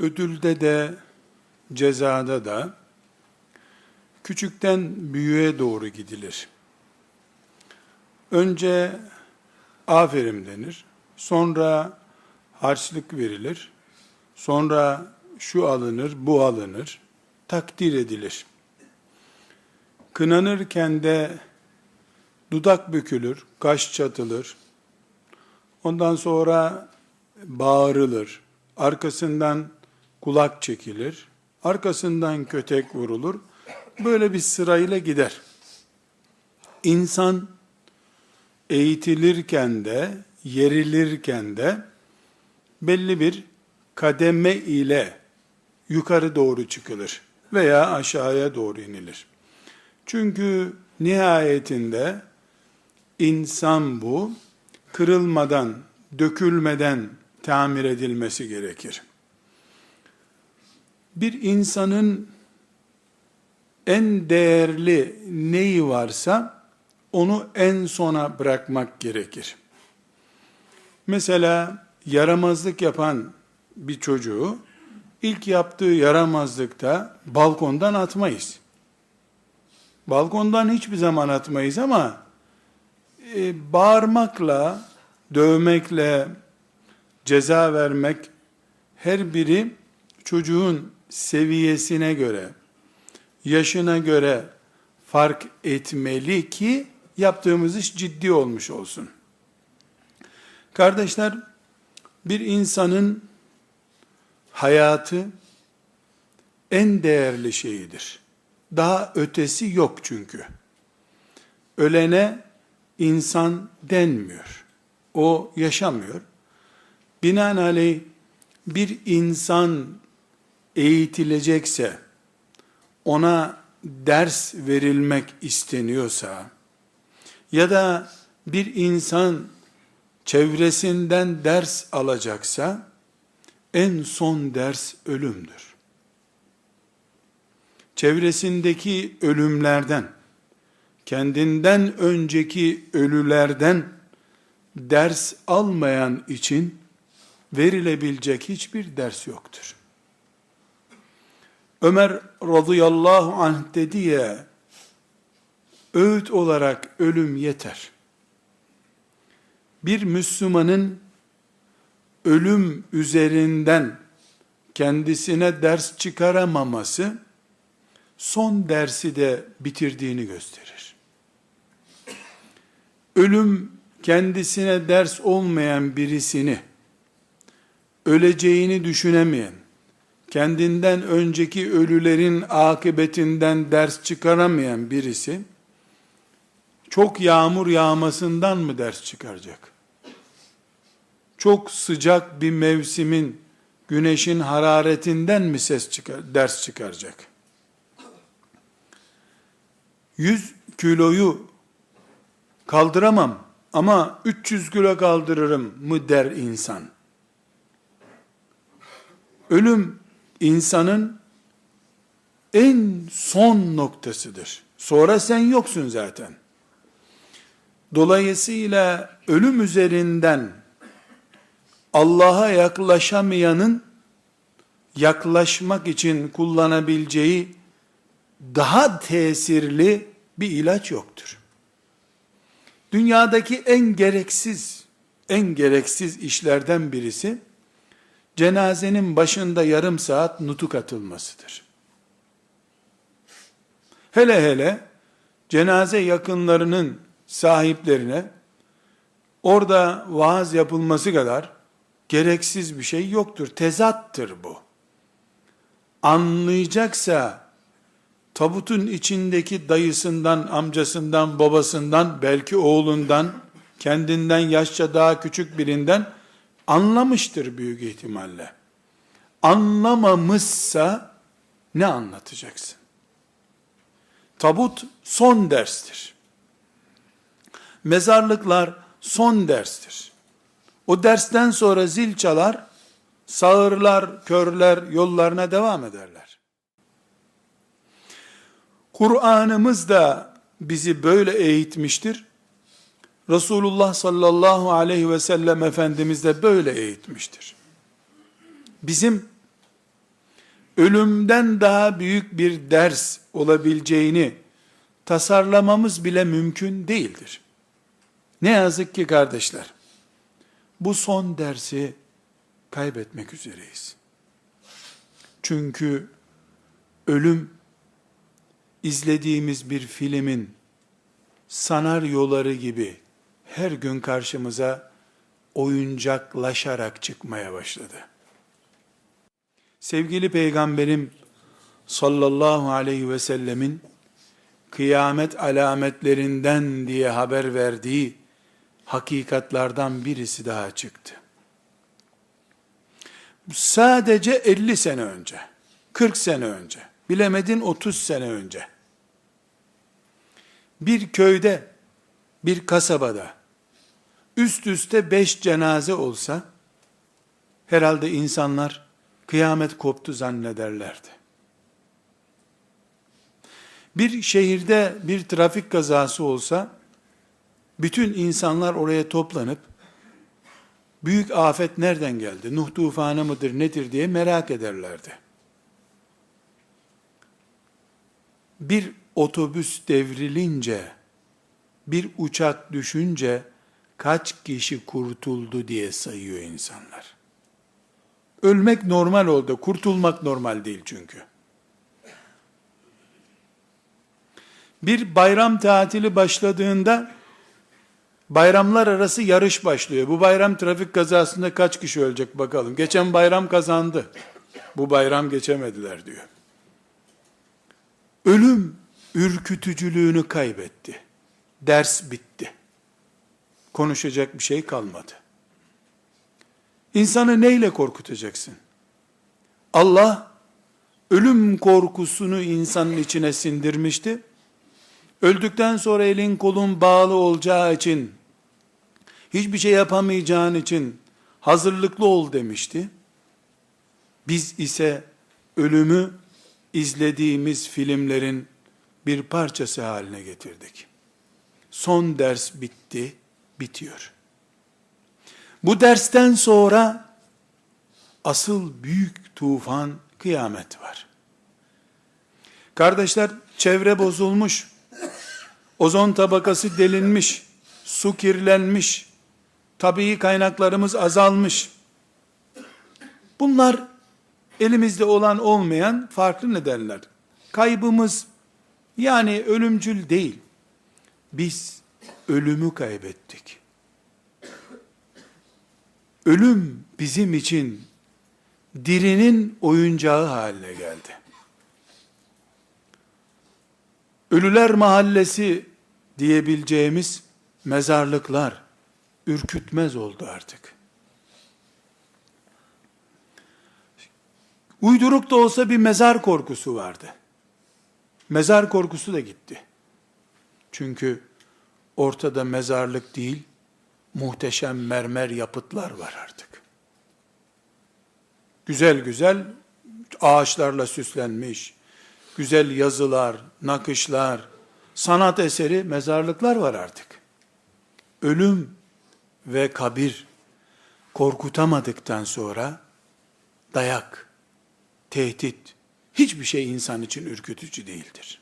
ödülde de cezada da küçükten büyüğe doğru gidilir. Önce aferin denir. Sonra harçlık verilir. Sonra şu alınır, bu alınır. Takdir edilir. Kınanırken de dudak bükülür, kaş çatılır. Ondan sonra bağırılır. Arkasından kulak çekilir. Arkasından kötek vurulur. Böyle bir sırayla gider. İnsan eğitilirken de, yerilirken de belli bir kademe ile yukarı doğru çıkılır veya aşağıya doğru inilir. Çünkü nihayetinde insan bu kırılmadan, dökülmeden tamir edilmesi gerekir. Bir insanın en değerli neyi varsa onu en sona bırakmak gerekir. Mesela yaramazlık yapan bir çocuğu ilk yaptığı yaramazlıkta balkondan atmayız. Balkondan hiçbir zaman atmayız ama e, bağırmakla, dövmekle, ceza vermek her biri çocuğun seviyesine göre, yaşına göre fark etmeli ki yaptığımız iş ciddi olmuş olsun. Kardeşler, bir insanın hayatı en değerli şeyidir. Daha ötesi yok çünkü. Ölene insan denmiyor. O yaşamıyor. Binaenaleyh bir insan eğitilecekse, ona ders verilmek isteniyorsa, ya da bir insan çevresinden ders alacaksa, en son ders ölümdür. Çevresindeki ölümlerden, kendinden önceki ölülerden ders almayan için verilebilecek hiçbir ders yoktur. Ömer radıyallahu anh dedi ya, öğüt olarak ölüm yeter. Bir Müslümanın ölüm üzerinden kendisine ders çıkaramaması, son dersi de bitirdiğini gösterir. Ölüm kendisine ders olmayan birisini, öleceğini düşünemeyen, kendinden önceki ölülerin akıbetinden ders çıkaramayan birisi, çok yağmur yağmasından mı ders çıkaracak? Çok sıcak bir mevsimin güneşin hararetinden mi ses çıkar, ders çıkaracak? 100 kiloyu kaldıramam ama 300 kilo kaldırırım mı der insan. Ölüm insanın en son noktasıdır. Sonra sen yoksun zaten. Dolayısıyla ölüm üzerinden Allah'a yaklaşamayanın yaklaşmak için kullanabileceği daha tesirli bir ilaç yoktur. Dünyadaki en gereksiz, en gereksiz işlerden birisi, cenazenin başında yarım saat nutuk atılmasıdır. Hele hele, cenaze yakınlarının sahiplerine, orada vaaz yapılması kadar, gereksiz bir şey yoktur. Tezattır bu. Anlayacaksa, tabutun içindeki dayısından, amcasından, babasından, belki oğlundan, kendinden yaşça daha küçük birinden anlamıştır büyük ihtimalle. Anlamamışsa ne anlatacaksın? Tabut son derstir. Mezarlıklar son derstir. O dersten sonra zil çalar, sağırlar, körler yollarına devam ederler. Kur'an'ımız da bizi böyle eğitmiştir. Resulullah sallallahu aleyhi ve sellem Efendimiz de böyle eğitmiştir. Bizim ölümden daha büyük bir ders olabileceğini tasarlamamız bile mümkün değildir. Ne yazık ki kardeşler, bu son dersi kaybetmek üzereyiz. Çünkü ölüm izlediğimiz bir filmin sanaryoları gibi her gün karşımıza oyuncaklaşarak çıkmaya başladı. Sevgili Peygamberim sallallahu aleyhi ve sellemin kıyamet alametlerinden diye haber verdiği hakikatlardan birisi daha çıktı. Sadece 50 sene önce, 40 sene önce, bilemedin 30 sene önce, bir köyde, bir kasabada, üst üste beş cenaze olsa, herhalde insanlar kıyamet koptu zannederlerdi. Bir şehirde bir trafik kazası olsa, bütün insanlar oraya toplanıp, büyük afet nereden geldi, Nuh tufanı mıdır nedir diye merak ederlerdi. Bir otobüs devrilince, bir uçak düşünce, kaç kişi kurtuldu diye sayıyor insanlar. Ölmek normal oldu, kurtulmak normal değil çünkü. Bir bayram tatili başladığında bayramlar arası yarış başlıyor. Bu bayram trafik kazasında kaç kişi ölecek bakalım. Geçen bayram kazandı. Bu bayram geçemediler diyor. Ölüm ürkütücülüğünü kaybetti. Ders bitti. Konuşacak bir şey kalmadı. İnsanı neyle korkutacaksın? Allah ölüm korkusunu insanın içine sindirmişti. Öldükten sonra elin kolun bağlı olacağı için, hiçbir şey yapamayacağın için hazırlıklı ol demişti. Biz ise ölümü izlediğimiz filmlerin bir parçası haline getirdik. Son ders bitti, bitiyor. Bu dersten sonra asıl büyük tufan kıyamet var. Kardeşler çevre bozulmuş, ozon tabakası delinmiş, su kirlenmiş, tabii kaynaklarımız azalmış. Bunlar elimizde olan olmayan farklı nedenler. Kaybımız yani ölümcül değil. Biz ölümü kaybettik. Ölüm bizim için dirinin oyuncağı haline geldi. Ölüler mahallesi diyebileceğimiz mezarlıklar ürkütmez oldu artık. Uyduruk da olsa bir mezar korkusu vardı. Mezar korkusu da gitti. Çünkü ortada mezarlık değil, muhteşem mermer yapıtlar var artık. Güzel güzel ağaçlarla süslenmiş, güzel yazılar, nakışlar, sanat eseri mezarlıklar var artık. Ölüm ve kabir korkutamadıktan sonra dayak, tehdit, hiçbir şey insan için ürkütücü değildir.